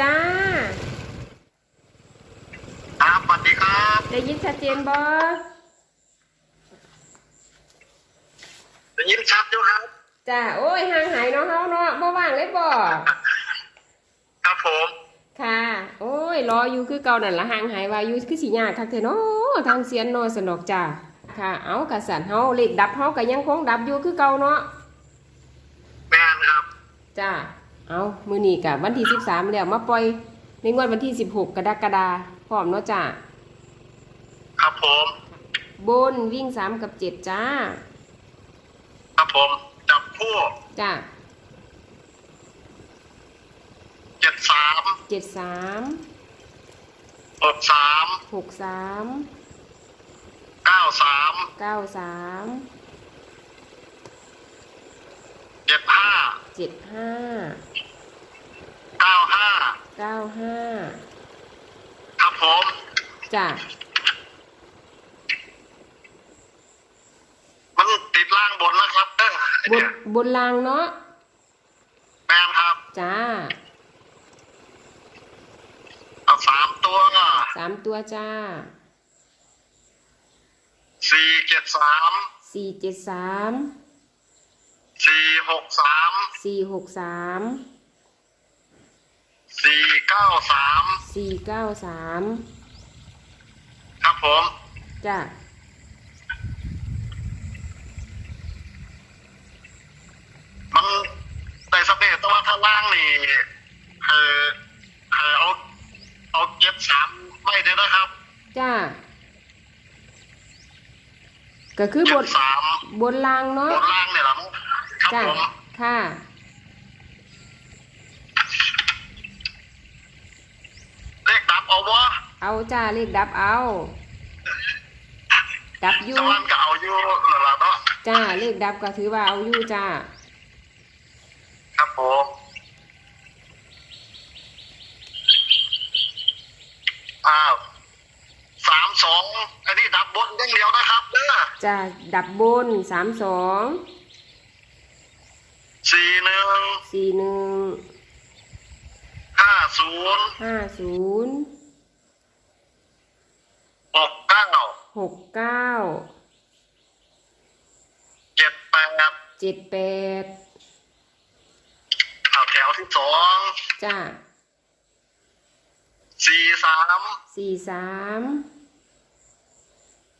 จ้า ครับสวัสดีครับ ได้ยินชัดเจนบ่ได้ยินชัดอยู่ครับ จ้า โอ้ยห่างหายเนาะเฮาเนาะบ่ว่างเลยบ่ครับผม ค่ะ โอ้ย รออยู่คือเก่านั่นละห่างหายว่าอยู่คือสิยากคักแท้เนาะทางเสียนเนาะสนอกจ้า ค่ะ เอากระสันเฮาเลขดับเฮาก็ยังคงดับอยู่คือเก่าเนาะแมนครับ จ้า เอามื้อนี้ก็วันที่13แล้วมาปล่อยในงวดวันที่16กรกฎาคมพร้อมเนาะจ้าครับผมบนวิ่ง3กับ7จ้า ครับผมจับคู่จ้าเจ็ดสาม73หกสาม63เก้าสาม93เจ็ด ห้า75เก้าห้า95ครับผมจ้ามันติดล่างบนนะครับเออบนบนรางเนาะแมนครับจ้าเอาสามตัวสามตัวจ้าสี่เจ็ดสามสี่เจ็ดสาม สี่หกสามสี่หกสามสี่เก้าสามสี่เก้าสามครับผมจ้ามันแต่สเปซตัวถ้าล่างนี่เออเออเอาเอาเจ็ดสามไม่ได้นะครับ จ้าก็คือบเจ็นดสามบนรางเนาะบนล่างเนี่ยเหรอ ครับจ้าผมค่ะ เลขดับเอาวะเอาจ้าเลขดับเอา ดับอยู่ตะวันก็เอาอยู่นั่นแหละเนาะจ้าเลขดับก็ถือว่าเอาอยู่จ้าครับผมอ้าวสามสองอันนี้ดับบนอย่างเดียวนะครับเด้อ จ้าดับบนสามสอง สี่หนึ่งสี่หนึ่งห้าศูนย์ห้าศูนย์หกเก้าหกเก้าเจ็ดแปดเจ็ดแปดเอาแถวที่สองจ้าสี่สามสี่สาม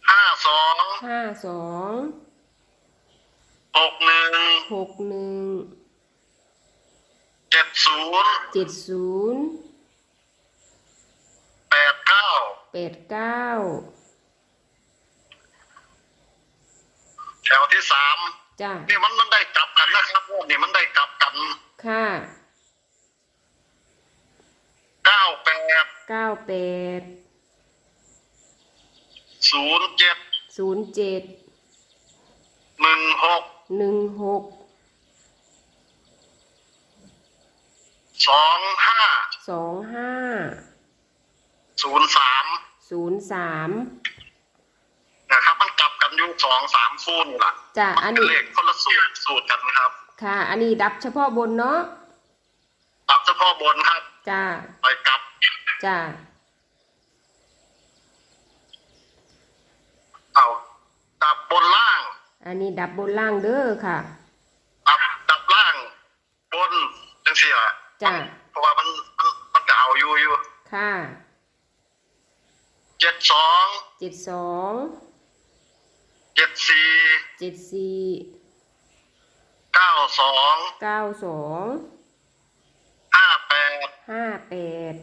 ห้าสองห้าสอง หกหนึ่งหกหนึ่งเจ็ดศูนย์เจ็ดศูนย์แปดเก้าแปดเก้าแถวที่สามจ้านี่มันมันได้กลับกันนะครับพวกนี่มันได้กลับกันค่ะเก้าแปดเก้าแปดศูนย์เจ็ดศูนย์เจ็ดหนึ่งหก หนึ่งหกสองห้าสองห้าศูนย์สามศูนย์สามนะครับ มันกลับกันอยู่สองสามคู่นี่ละจ้าอันเป็นนี้เลขคนละสูตรสูตรกันครับ ค่ะ อันนี้ดับเฉพาะบนเนาะตับเฉพาะบนครับ จ้าไปกลับ จ้า เอาดับบนล่าง อันนี้ดับบนล่างเด้อค่ะ ดับดับล่าง บนจังเสียจ้าเพราะว่ามันมันมันก็เอาอยู่อยู่ค่ะเจ็ดสองเจ็ดสองเจ็ดสี่เจ็ดสี่เก้าสองเก้าสองห้าแปดห้าแปด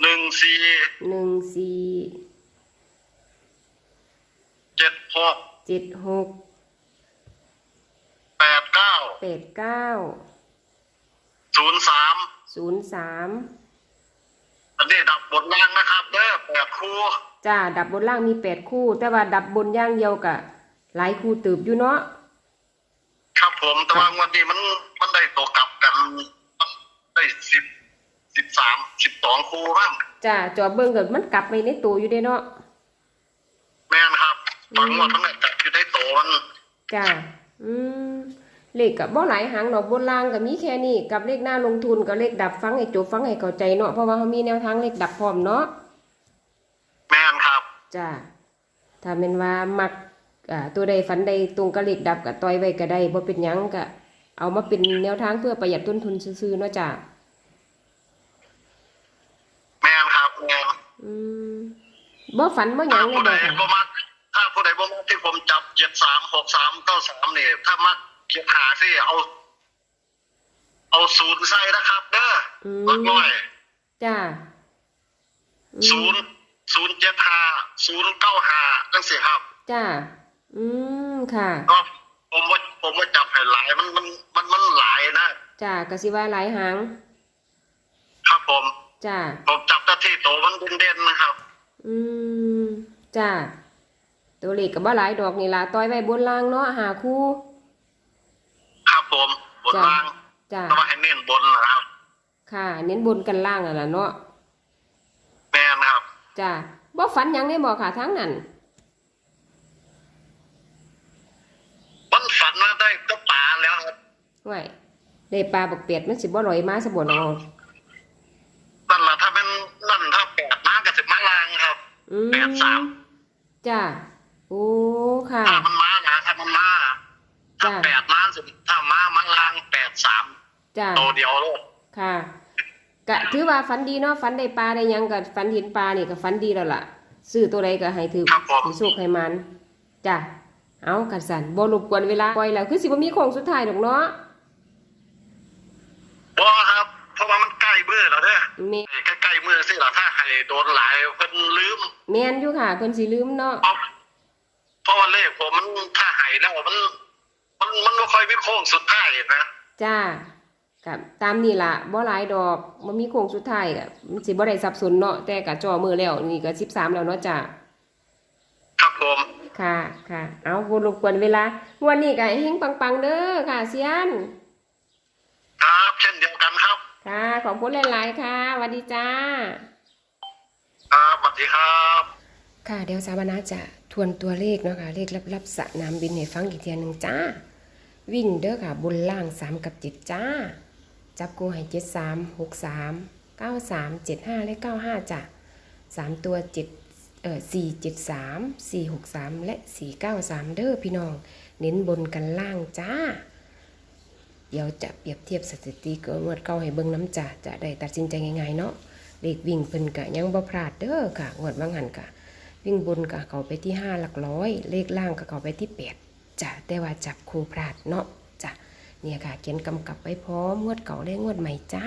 หนึ่งสี่หนึ่งสี่เจ็ด หกเจ็ดหกแปดเก้าแปดเก้าศูนย์สามศูนย์สามอันนี้ดับบนล่างนะครับเด้อแปดคู่จ้าดับบนล่างมีแปดคู่ แต่ว่าดับบนอย่างเดียวกะหลายคู่ตืบอยู่เนาะครับผมแต่ว่างวันนี้มันมันได้ตัวกลับกันมันได้สิบสิบสามสิบสองคู่บ้างจ้าจอเบิ่งกับมันกลับไปในตัวอยู่เด้เนาะแม่นครับ ตอนงวดมันได้กลับอยู่ได้โตมันจ้าอืมเลขกับบ่หลายหางดอกบนล่างก็มีแค่นี้กับเลขหน้าลงทุนกับเลขดับฟังให้จบฟังให้เข้าใจเนาะเพราะว่าเขามีแนวทางเลขดับพร้อมเนาะแม่นครับ จ้าถ้าแม่นว่ามักอ่าตัวใดฝันใดตรงกับเลขดับก็ต่อยไว้ก็ได้บ่เป็นหยังก็เอามาเป็นแนวทางเพื่อประหยัดต้นทุนซื่อๆเนาะจ้าแม่นครับแม่นอืมบ่ฝันบ่หยัถ้างเลยผู้ใดบ่ค่ะ บ่มักถ้า ผู้ใดบ่มักที่ผมจับเจ็ดสามหกสามเก้าสามนี่ถ้ามักเก็บหาสิเอา เอาศูนย์ใส่นะครับเด้ออืลดมน้อยจ้าอืมศูนย์ศูนย์เจ็ดห้าศูนย์เก้าห้าจังสิครับจ้าอืมค่ะก็ผมว่าผมว่าจับให้หลายมันมันมันมันหลายนะจ้ากะสิว่าหลายหางครับผม จ้าผมจับแต่ที่โตมันเด่นๆนะครับ อืมจ้า ตัวเลขก็บ่หลายดอกนี่ล่ะต่อยไว้บนล่างเนาะหาคู่ ครับผมบนจ้ะ ล่างจ้าแต่ว่าให้เน้นบนนะครับ ค่ะ เน้นบนกันล่างอะล่ะเนาะแม่นครับ จ้าบ่ฝันหยังได้บ่ค่ะทั้งนั้นมันฝันว่าได้ก็ปลาแล้วครับไว้ได้ปลาบักเป็ดมันสิบ่ลอยมาซะบ่เนาะนั่นแหละถ้าเป็นนั่นถ้าแปดมาก็จะมาลางครับ อืมแปดสาม จ้า โอ้ค่ะ ถ้ามันมานะถ้ามันมาถ้าจ้ะ แปดมาสิถ้ามามาลางแปดสามจ้าโตเดียวโลดค่ะกะถือว่าฝันดีเนาะฝันได้ปลาได้หยังก็ฝันเห็นปลานี่ก็ฝันดีแล้วล่ะซื้อตัวใดก็ให้ถือครับผมให้โชคให้มันจ้ะเอากันสันบ่รบกวนเวลาปล่อยแล้วคือสิบ่มีโค้งสุดท้ายดอกเนาะบ่ครับ เพราะว่ามันใกล้มือแล้วเด้อแม่ใกล้ๆมือสิล่ะถ้าให้โดนหลายเพิ่นลืมแม่นอยู่ค่ะเพิ่นสิลืมเนาะ เพราะ เพราะว่าเลขผมมันถ้าให้แล้วมัน มันมันไม่ค่อยมีโค้งสุดท้ายนะจ้ากับตามนี่ล่ะบ่หลายดอกบ่มีโค้งสุดท้ายก็มันสิบ่ได้สับสนเนาะแต่ก็จ่อมือแล้วนี่ก็13แล้วเนาะจ้ะครับผม ค่ะค่ะ เอาบ่รบกวนเวลางวันนี้ก็ให้เฮงปังๆเด้อค่ะเซียน ครับเช่นเดียวกันครับ ค่ะ ขอบคุณหลาย ๆ ค่ะสวัสดีจ้า ครับสวัสดีครับ ค่ะเดี๋ยวสาวนาจะ ทวนตัวเลขเนาะค่ะเลขลับๆสะน้ำบินให้ฟังอีกเทียหนึ่งจ้า วิ่งเด้อค่ะ บนล่าง3กับ7จ้า จับกูให้7 3 6 3 9 3 7 5และ95จ้ะ3ตัว7เอ่อ4 7 3 4 6 3และ4 9 3เก้าสามเด้อพี่น้อง เน้นบนกันล่างจ้า เดี๋ยวจะเปรียบเทียบสถิติกับงวดเก่าให้เบิ่งน้ำจ้ะจะได้ตัดสินใจง่ายๆเนาะเลขวิ่งเพิ่นกะยังบ่พลาดเด้อค่ะงวดว่างหันกะ วิ่งบนกะเขาไปที่5หลักร้อย เลขล่างกะเขาไปที่8จ้ะแต่ว่าจับคูพลาดเนาะจ้ะเนี่ยค่ะเขียนกำกับไว้พร้อมงวดเก่าและงวดใหม่จ้า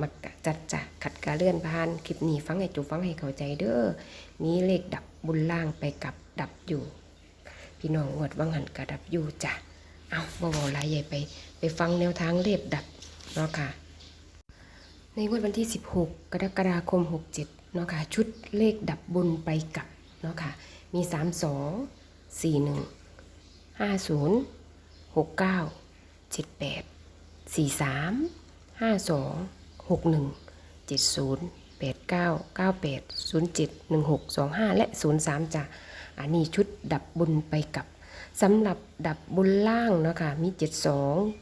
มักจัดจ้ะขัดกะเลื่อนผ่านคลิปนี้ฟังให้จบฟังให้เข้าใจเด้อมีเลขดับบนล่างไปกับดับอยู่ พี่น้องงวดว่างหันกะดับอยู่จ้ะเอาบ่เว้าหลายใหญ่ไป ไปฟังแนวทางเลขดับเนาะค่ะในงวดวันที่ 16 กรกฎาคม 67 เนาะค่ะชุดเลขดับบนไปกลับเนาะค่ะมี 32 41 50 69 78 43 52 61 70 89 98 07 16 25 และ 03จ้ะอันนี้ชุดดับบนไปกลับสำหรับดับบนล่างเนาะค่ะมี 72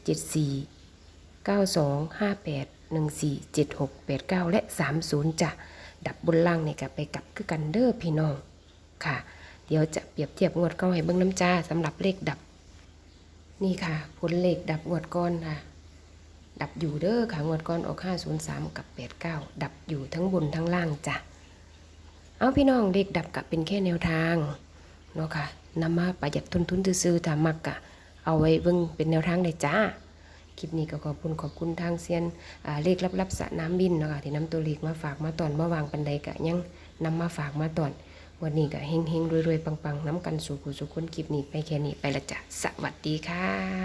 74 92 58 14 76 89 และ 30จ้ะ ดับบนล่างเนี่ยก็ไปกลับคือกันเด้อพี่น้องค่ะ เดี๋ยวจะเปรียบเทียบงวดเก้าให้เบิ่งน้ำจ้าสำหรับเลขดับ นี่ค่ะ ผลเลขดับงวดก้อนค่ะ ดับอยู่เด้อค่ะงวดก้อนออก503 กับ 89 ดับอยู่ทั้งบนทั้งล่างจ้ะเอาพี่น้องเลขดับกับเป็นแค่แนวทางเนาะค่ะนำมาประหยัดต้นทุนซื้อๆถ้ามักกะเอาไว้เบิ่งเป็นแนวทางเลยจ้า คลิปนี้ก็ขอบคุณขอบคุณทางเซียนเลขลับๆสะน้ำบินเนาะค่ะที่นำตัวเลขมาฝากมาตอนมาวางปันใดกะยังนำมาฝากมาตอนวันนี้ก็เฮงๆรวยๆปังๆน้ำกันสู่ผู้สู่คนคลิปนี้ไปแค่นี้ไปละจ้ะสวัสดีค่ะ